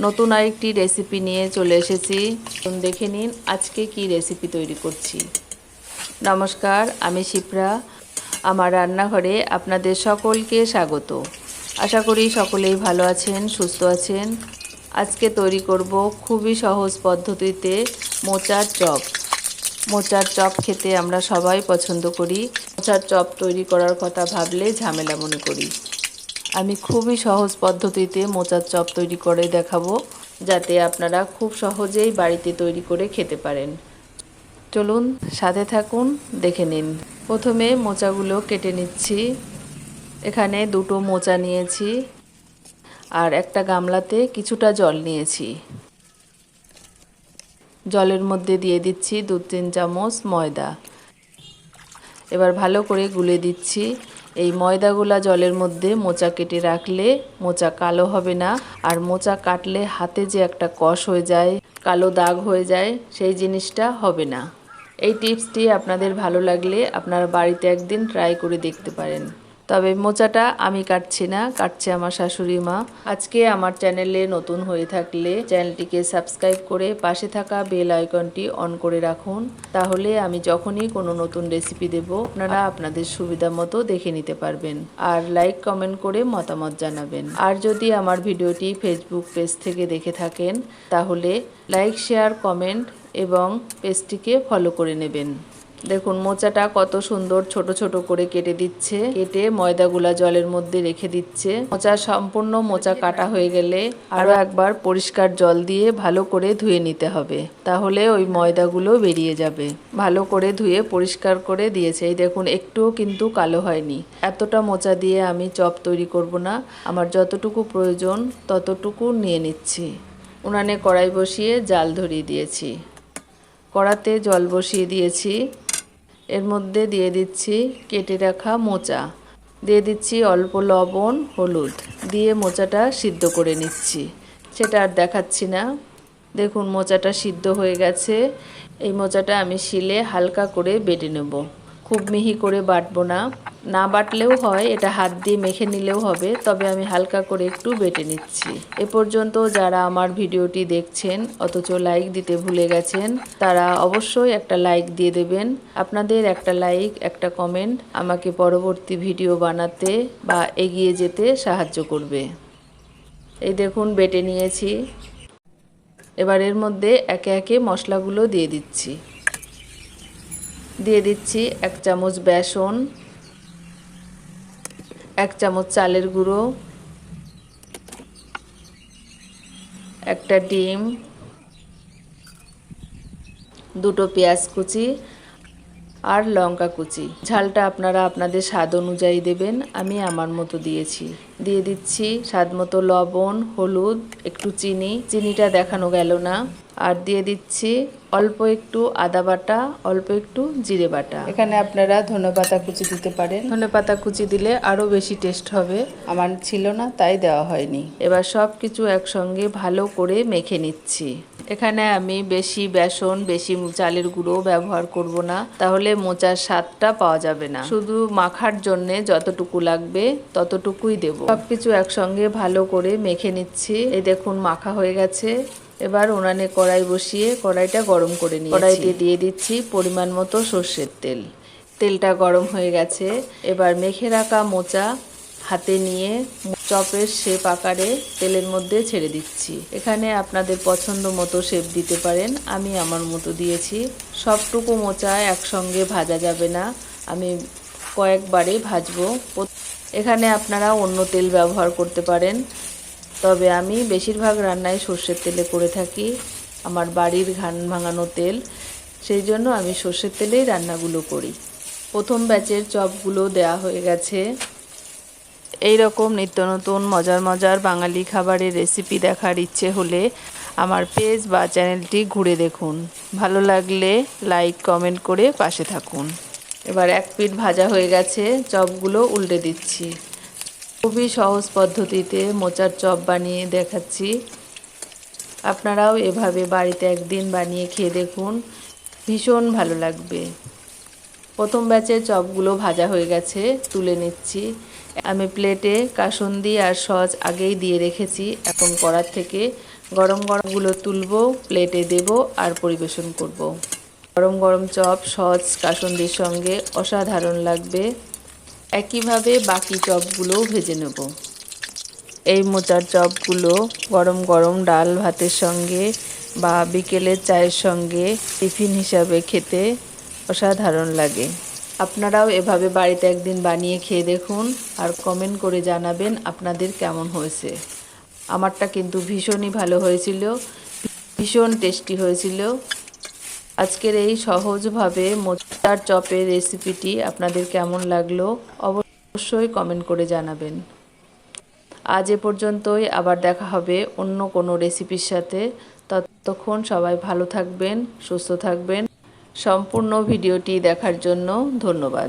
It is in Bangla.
নতুন আরেকটি রেসিপি নিয়ে চলে এসেছি। দেখে নিন আজকে কি রেসিপি তৈরি করছি। নমস্কার, আমি শিপ্রা। আমার রান্নাঘরে আপনাদের সকলকে স্বাগত। আশা করি সকলেই ভালো আছেন, সুস্থ আছেন। আজকে তৈরি করব খুবই সহজ পদ্ধতিতে মোচার চপ। মোচার চপ খেতে আমরা সবাই পছন্দ করি। মোচার চপ তৈরি করার কথা ভাবলে ঝামেলা মনে করি। আমি খুবই সহজ পদ্ধতিতে মোচার চপ তৈরি করে দেখাবো, যাতে আপনারা খুব সহজেই বাড়িতে তৈরি করে খেতে পারেন। চলুন, সাথে থাকুন, দেখে নিন। প্রথমে মোচাগুলো কেটে নিচ্ছি। এখানে দুটো মোচা নিয়েছি আর একটা গামলাতে কিছুটা জল নিয়েছি। জলের মধ্যে দিয়ে দিচ্ছি দু তিন চামচ ময়দা। এবার ভালো করে গুলে দিচ্ছি। এই ময়দাগুলা জলের মধ্যে মোচা কেটে রাখলে মোচা কালো হবে না, আর মোচা কাটলে হাতে যে একটা কষ হয়ে যায়, কালো দাগ হয়ে যায়, সেই জিনিসটা হবে না। এই টিপসটি আপনাদের ভালো লাগলে আপনারা বাড়িতে একদিন ট্রাই করে দেখতে পারেন। তবে মোচাটা আমি কাটছি না, কাটছে আমার শাশুড়ি মা। আজকে আমার চ্যানেলে নতুন হয়ে থাকলে চ্যানেলটিকে সাবস্ক্রাইব করে পাশে থাকা বেল আইকনটি অন করে রাখুন। তাহলে আমি যখনই কোনো নতুন রেসিপি দেব, আপনারা আপনাদের সুবিধা মতো দেখে নিতে পারবেন। আর লাইক, কমেন্ট করে মতামত জানাবেন। আর যদি আমার ভিডিওটি ফেসবুক পেজ থেকে দেখে থাকেন, তাহলে লাইক, শেয়ার, কমেন্ট এবং পেজটিকে ফলো করে নেবেন। দেখুন, মোচাটা কত সুন্দর ছোট ছোট করে কেটে দিচ্ছে। কেটে ময়দাগুলা জলের মধ্যে রেখে দিচ্ছে। মোচা সম্পূর্ণ মোচা কাটা হয়ে গেলে আরও একবার পরিষ্কার জল দিয়ে ভালো করে ধুয়ে নিতে হবে। তাহলে ওই ময়দাগুলো বেরিয়ে যাবে। ভালো করে ধুয়ে পরিষ্কার করে দিয়েছে। এই দেখুন, একটুও কিন্তু কালো হয়নি। এতটা মোচা দিয়ে আমি চপ তৈরি করব না। আমার যতটুকু প্রয়োজন ততটুকু নিয়ে নিচ্ছি। উনানে কড়াই বসিয়ে জাল ধরিয়ে দিয়েছি। কড়াতে জল বসিয়ে দিয়েছি। এর মধ্যে দিয়ে দিচ্ছি কেটে রাখা মোচা। দিয়ে দিচ্ছি অল্প লবণ, হলুদ। দিয়ে মোচাটা সিদ্ধ করে নিচ্ছি। সেটা আর দেখাচ্ছি না। দেখুন, মোচাটা সিদ্ধ হয়ে গেছে। এই মোচাটা আমি শিলে হালকা করে বেটে নেব। খুব মিহি করে বাটবো না। না বাটলেও হয়, এটা হাত দিয়ে মেখে নিলেও হবে, তবে আমি হালকা করে একটু বেটে নিচ্ছি। এ পর্যন্ত যারা আমার ভিডিওটি দেখছেন, অথচ লাইক দিতে ভুলে গেছেন, তারা অবশ্যই একটা লাইক দিয়ে দেবেন। আপনাদের একটা লাইক, একটা কমেন্ট আমাকে পরবর্তী ভিডিও বানাতে বা এগিয়ে যেতে সাহায্য করবে। এই দেখুন, বেটে নিয়েছি। এবার এর মধ্যে একে একে মশলাগুলো দিয়ে দিচ্ছি। দিয়ে দিচ্ছি এক চামচ বেসন এক চামচ চালের গুঁড়ো, একটা ডিম, দুটো পেঁয়াজ কুচি আর লঙ্কা কুচি। ঝালটা আপনারা আপনাদের স্বাদ অনুযায়ী দেবেন, আমি আমার মতো দিয়েছি। দিয়ে দিচ্ছি স্বাদ মতো লবণ, হলুদ, একটু চিনি। চিনিটা দেখানো গেল না। আর দিয়ে দিচ্ছি অল্প একটু আদা বাটা অল্প একটু জিরে বাটা। এখানে আপনারা ধনেপাতা কুচি দিতে পারেন। ধনেপাতা কুচি দিলে আরও বেশি টেস্ট হবে। আমার ছিল না তাই দেওয়া হয়নি। এবার সব কিছু একসঙ্গে ভালো করে মেখে নিচ্ছি। এখানে আমি বেশি বেসন বেশি চালের গুঁড়ো ব্যবহার করব না তাহলে মোচার স্বাদটা পাওয়া যাবে না। শুধু মাখার জন্যে যতটুকু লাগবে ততটুকুই দেব। সবকিছু একসঙ্গে ভালো করে মেখে নিচ্ছি। এই দেখুন মাখা হয়ে গেছে। এবার উনানে কড়াই বসিয়ে কড়াইটা গরম করে নিয়ে কড়াইতে দিয়ে দিচ্ছি পরিমাণ মতো সর্ষের তেল। তেলটা গরম হয়ে গেছে। এবার মেখে রাখা মোচা হাতে নিয়ে চপের শেপ আকারে তেলের মধ্যে ছেড়ে দিচ্ছি। এখানে আপনাদের পছন্দ মতো শেপ দিতে পারেন। আমি আমার মতো দিয়েছি। সবটুকু মোচা একসঙ্গে ভাজা যাবে না। আমি কয়েকবারে ভাজবো। এখানে আপনারা অন্য তেল ব্যবহার করতে পারেন। তবে আমি বেশিরভাগ রান্নায় সর্ষের তেলে করে থাকি। আমার বাড়ির ঘান ভাঙানো তেল, সেই জন্য আমি সর্ষের তেলেই রান্নাগুলো করি। প্রথম ব্যাচের চপগুলো দেয়া হয়ে গেছে। এই রকম নিত্য নতুন মজার মজার বাঙালি খাবারের রেসিপি দেখার ইচ্ছে হলে আমার পেজ বা চ্যানেলটি ঘুরে দেখুন। ভালো লাগলে লাইক কমেন্ট করে পাশে থাকুন। এবার এক পিঠ ভাজা হয়ে গেছে, চপগুলো উল্টে দিচ্ছি। খুবই সহজ পদ্ধতিতে মোচার চপ বানিয়ে দেখাচ্ছি। আপনারাও এভাবে বাড়িতে একদিন বানিয়ে খেয়ে দেখুন। ভীষণ ভালো লাগবে। প্রথম ব্যাচের চপগুলো ভাজা হয়ে গেছে, তুলে নিচ্ছি। আমি প্লেটে কাসুন্দি আর সস আগেই দিয়ে রেখেছি এখন কড়ার থেকে গরম গরমগুলো তুলবো, প্লেটে দেব আর পরিবেশন করব। গরম গরম চপ, সস, কাসুন্দির সঙ্গে অসাধারণ লাগবে। একইভাবে বাকি চপগুলোও ভেজে নেব। এই মোচার চপগুলো গরম গরম ডাল ভাতের সঙ্গে বা বিকেলের চায়ের সঙ্গে টিফিন হিসাবে খেতে অসাধারণ লাগে। আপনারাও এভাবে বাড়িতে একদিন বানিয়ে খেয়ে দেখুন আর কমেন্ট করে জানাবেন আপনাদের কেমন হয়েছে। আমারটা কিন্তু ভীষণই ভালো হয়েছিল, ভীষণ টেস্টি হয়েছিল। আজকের এই সহজভাবে মোচার চপের রেসিপিটি আপনাদের কেমন লাগল অবশ্যই কমেন্ট করে জানাবেন। আজ এ পর্যন্তই, আবার দেখা হবে অন্য কোনো রেসিপির সাথে। ততক্ষণ সবাই ভালো থাকবেন, সুস্থ থাকবেন। সম্পূর্ণ ভিডিওটি দেখার জন্য ধন্যবাদ।